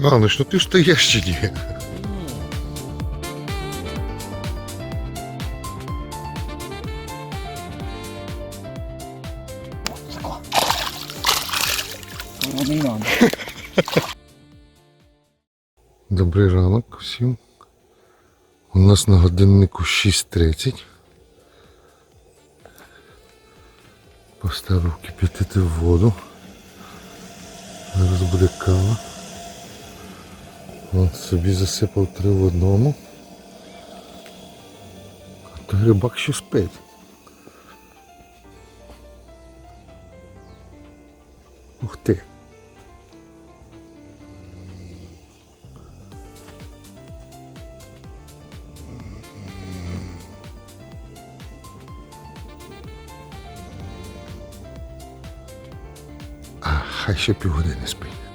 Іванович, ну ти ж стоїш чи ні? Добрий ранок всім. У нас на годиннику 6.30. Поставив кип'ятити воду. Зараз буде кава. От собі засипав три в одному. А то грибак ще спить. Ух ти. А хай ще півгодини спить.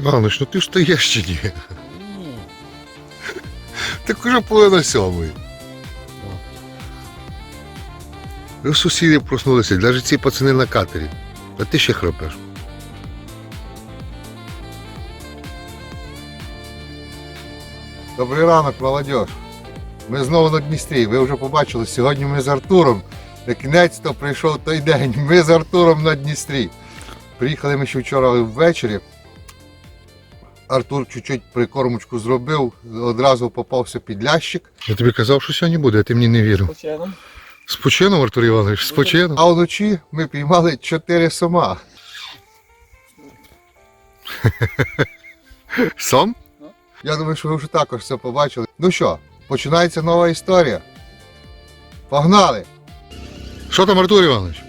Іванович, ну ти ж стоїш чи ні? Ні. Так уже половина сьомої. Ну, Сусіди проснулися, навіть ці пацани на катері. А ти ще храпеш. Добрий ранок, молодь. Ми знову на Дністрі. Ви вже побачили, сьогодні ми з Артуром. На кінець-то прийшов той день. Ми з Артуром на Дністрі. Приїхали ми ще вчора ввечері. Артур чуть-чуть прикормочку зробив, одразу попався під лящик. Я тобі казав, що сьогодні буде, а ти мені не вірив. Почином. З почином, Артур Іванович, з почином. А вночі ми піймали чотири сома. Сом? Я думаю, що ви вже також це побачили. Ну що, починається нова історія. Погнали! Що там, Артур Іванович?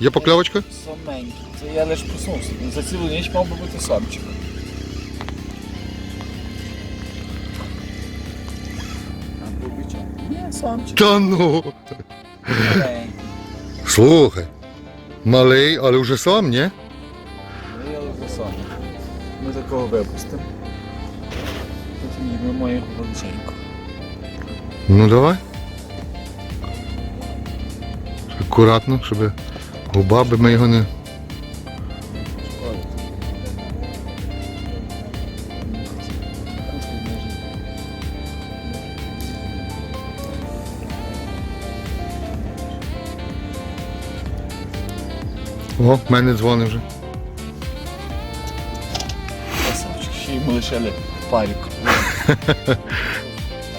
Є покльовочка? Саменький. Це я лише проснувся. За цілу ніч мав би бути самчик. Самчик. Та ну. Маленький. Слухай. Малий, але вже сам, ні? Ну, я вже сам. Ми такого випустимо. Тут ми маємо величенько. Ну давай. Акуратно, щоб губа би ми його не. О, в мене дзвонить вже. Красавчик. Ще йому лишили парік.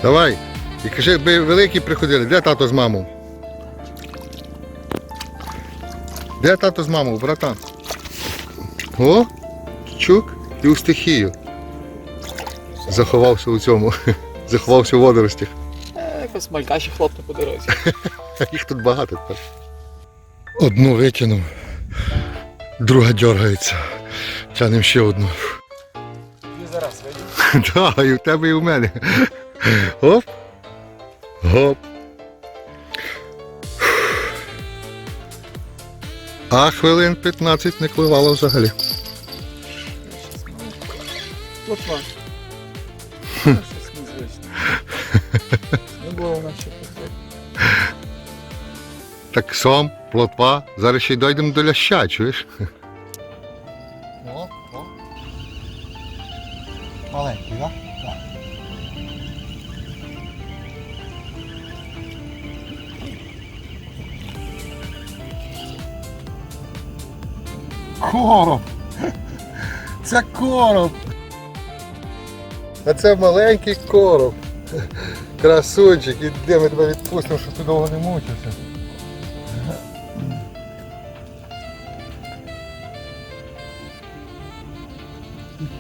Давай. І кажи, якби великі приходили, де тато з мамою? Де тато з мамою, братан? О, чук і у стихію. Заховався у цьому. Заховався у водоростях. Е, якось малька ще хлопне по дорозі. Їх тут багато тепер. Одну витягнув, друга дергається. Тянем ще одну. І зараз вийду. Так, і в тебе, і в мене. Оп. Гоп. А хвилин 15 не кливало взагалі. Плотва. Так сом, плотва. Зараз ще й дойдемо до ляща, чуєш? О, о. Маленький, так? Так. Короб! Це короб! А це маленький короб. Красунчик, іде ми тебе відпустимо, щоб ти довго не мучився.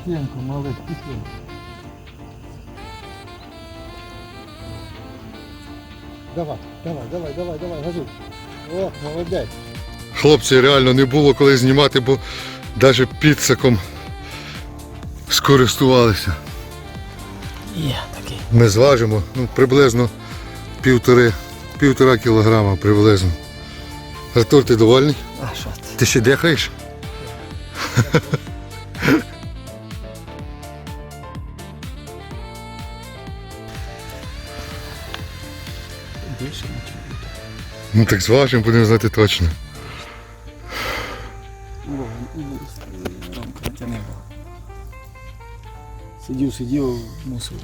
Тихенько, малий, тихенько. Давай, давай, давай, давай, давай, газуй. О, молодець. Хлопці, реально не було коли знімати, бо навіть підсаком скористувалися. Є такий. Ми зважимо ну, приблизно півтори, півтора кілограма приблизно. Артур, ти довольний? А що ти? Ти ще дихаєш? Ну так зважимо, будемо знати точно. Сидів, сидів, мусив.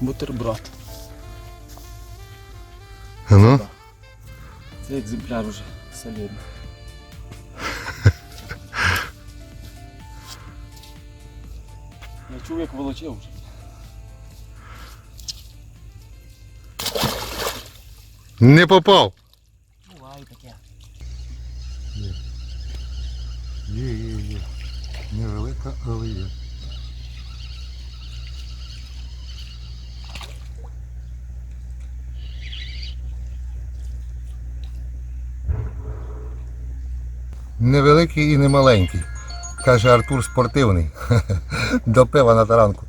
Бутерброд. А ну? Це екземпляр уже солідний. Я чув, як волочив вже. Не попав. Буває таке. Є, є, є. Невелика, але є. Невеликий і не маленький. Каже Артур спортивний. До пива на таранку.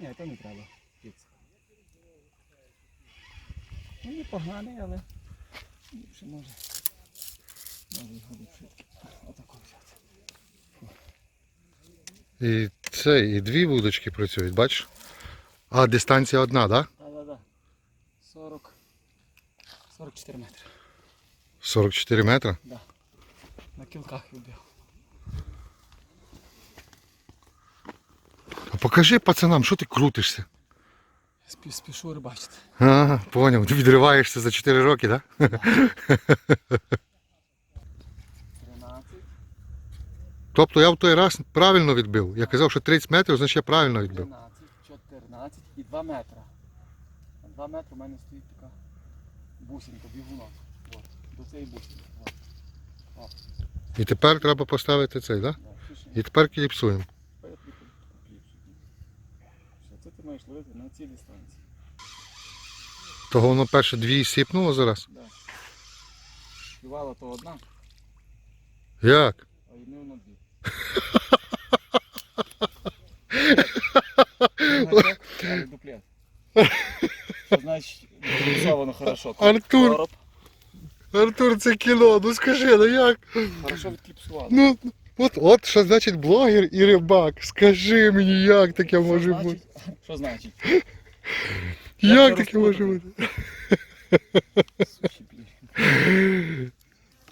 Ні, то не треба. Піц. Ну, непоганий, але ліпше може. Може його ліпше. Отако взяти. І це, і дві вудочки працюють, бачиш? А дистанція одна, так? Да? Да-да-да. 40. 44 метри. 44 метри. На кілках вбив. А покажи пацанам, що ти крутишся. Спі- спішу рибачити. Ага, поняв. Ти відриваєшся за 4 роки, так? Да? 13. Тобто я в той раз правильно відбив. Я казав, що 30 метрів, значить я правильно відбив. 13, 14 і 2 метри. 2 метри у мене стоїть така бусинка, бігуна. От, до цієї бусинки. От, І тепер треба поставити цей, так? да. І тепер кліпсуємо. Тепер я тобі кліпшу. Це ловити на цій дистанції? Того воно перше дві сіпнуло зараз. Да. Співала то одна, Як? а й не воно дві. Але дуплет. Значить відрисовано хорошо. Артур! Короб. Артур, це кіно, ну скажи, ну як? Хорошо відкліпсували. Ну, от, от що значить блогер і рибак. Скажи мені, як таке Що може значить? бути? Що значить? Як це таке може бути?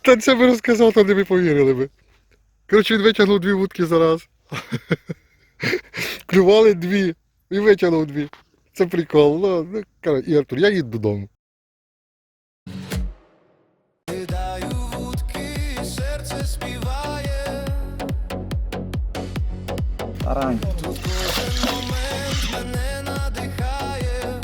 Та це би розказав, то не ви повірили би. Коротше, він витягнув дві вудки за раз. Клювали дві і витягнув дві. Це прикол. Ну, ну, і Артур, я їду додому. Тарань. кожен момент мене надихає.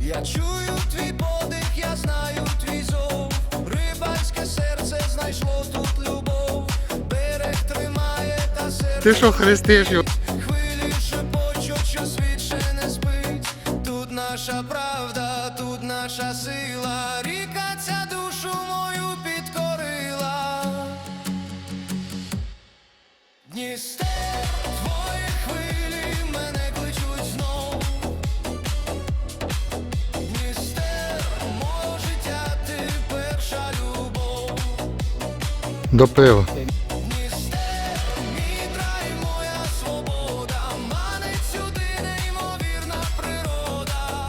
Я чую твій подих, я знаю твій зов. Рибальське серце знайшло тут любов. Берег тримає та серце. Ти що хрестиш його? Хвилі шепочуть, що світ ще не спить. Тут наша правда, тут наша сила. Неймовірна природа.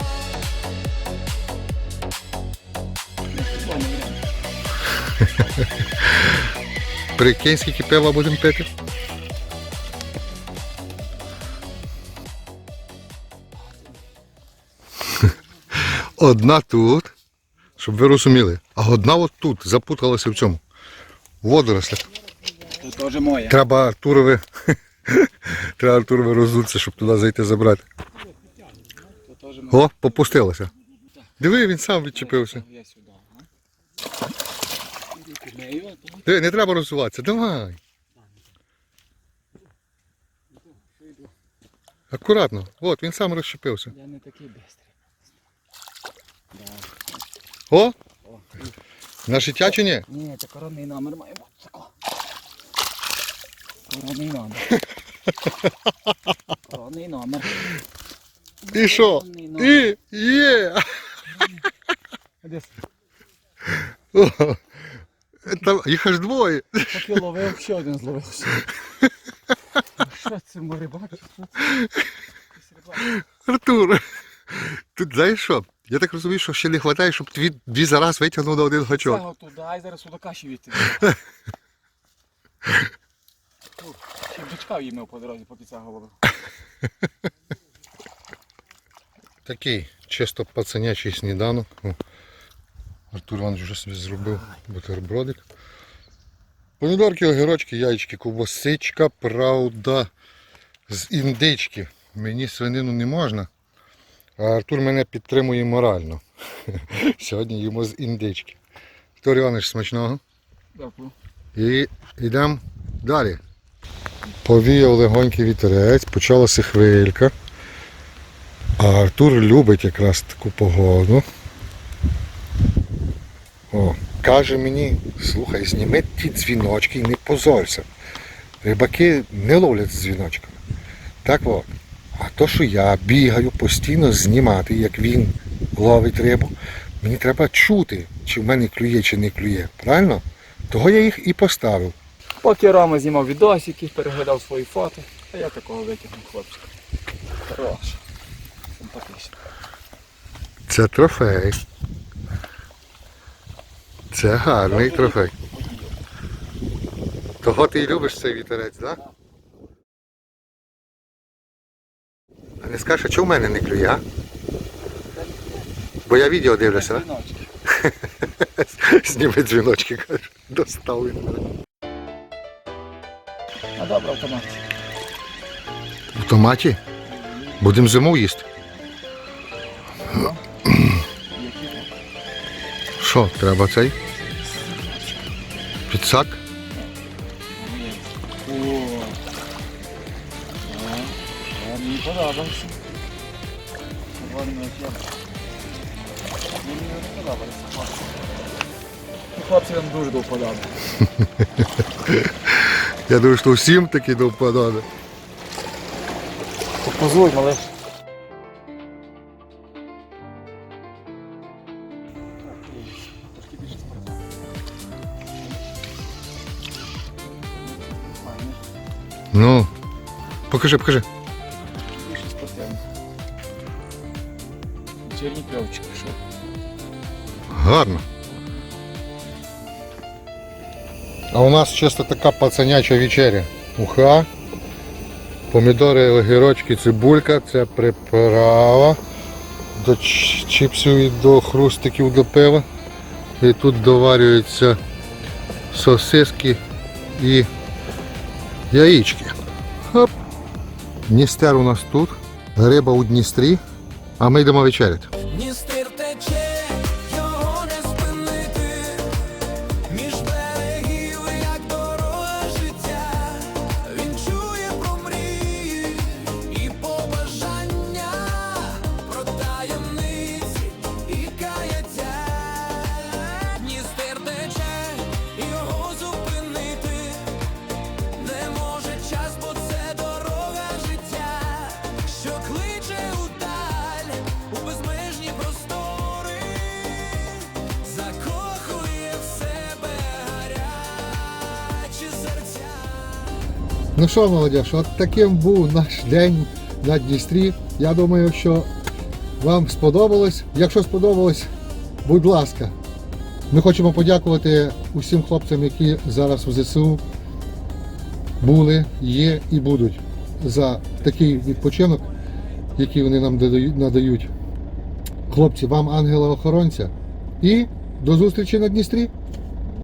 Прикинь, скільки пива будемо пити. Одна тут, щоб ви розуміли, а одна от тут запуталася в цьому. Водорослях. Це теж моє. Треба Артурові. Треба Артурові роздутися, щоб туди зайти забрати. О, попустилося. Диви, він сам відчепився. Диви, не треба розвиватися. Давай. Акуратно. От, він сам розчепився. я не такий бистрий. О! На життя чи ні? Ні, це коронний номер має бути. Тако. Коронний номер. Коронний номер. І що? І є! Десь О, Там їх аж двоє. поки ловив, ще один зловився. Що це море бачиш? Що це? Якийсь рибак. Артур. Тут знаєш що? Я так розумію, що ще не вистачає, щоб дві, дві зараз витягнув на один гачок. Цього туди, а зараз судака ще віти. Ще б дочка їмив по дорозі, поки цього ловив. Такий чисто пацанячий сніданок. О, Артур Іванович вже собі зробив бутербродик. Помідорки, огірочки, яєчки, ковбасичка, правда, з індички. Мені свинину не можна, а Артур мене підтримує морально. Сьогодні їмо з індички. Артур Іванович, смачного. Дякую. І йдемо далі. Повіяв легонький вітерець, почалася хвилька. А Артур любить якраз таку погоду. О, каже мені, слухай, зніми ті дзвіночки і не позорся. Рибаки не ловлять з дзвіночками. Так от. А то, що я бігаю постійно знімати, як він ловить рибу, мені треба чути, чи в мене клює, чи не клює. Правильно? Того я їх і поставив. Поки Рома знімав відосики, переглядав свої фото, а я такого витягнув хлопчика. Хорош. Симпатично. Це трофей. Це гарний трофей. Того ти і любиш цей вітерець, так? Да? Не скажеш, а чого в мене не клює, а? Бо я відео дивлюся, а? Зніми дзвіночки, каже. Достав він мене. А добре, автомат. В автоматі? Будемо зиму їсти. Що, треба цей? Підсак? А, мені подобався. Червоний очі. Мені не подобається хлопці. Ну, Хлопці нам дуже до вподоби. Я думаю, що всім такі до вподоби. Попозуй, малиш. Трошки більше спорту. Ну, покажи, покажи. Вечірній пішов. Гарно. А у нас чисто така пацаняча вечеря. Уха, помідори, огірочки, цибулька, це приправа до чіпсів і до хрустиків до пива. І тут доварюються сосиски і яєчки. Хоп. Дністер у нас тут, риба у Дністрі, а ми йдемо вечеряти. Ну що, молодіж, от таким був наш день на Дністрі. Я думаю, що вам сподобалось. Якщо сподобалось, будь ласка. Ми хочемо подякувати усім хлопцям, які зараз у ЗСУ були, є і будуть за такий відпочинок, який вони нам надають. Хлопці, вам ангела-охоронця. І до зустрічі на Дністрі.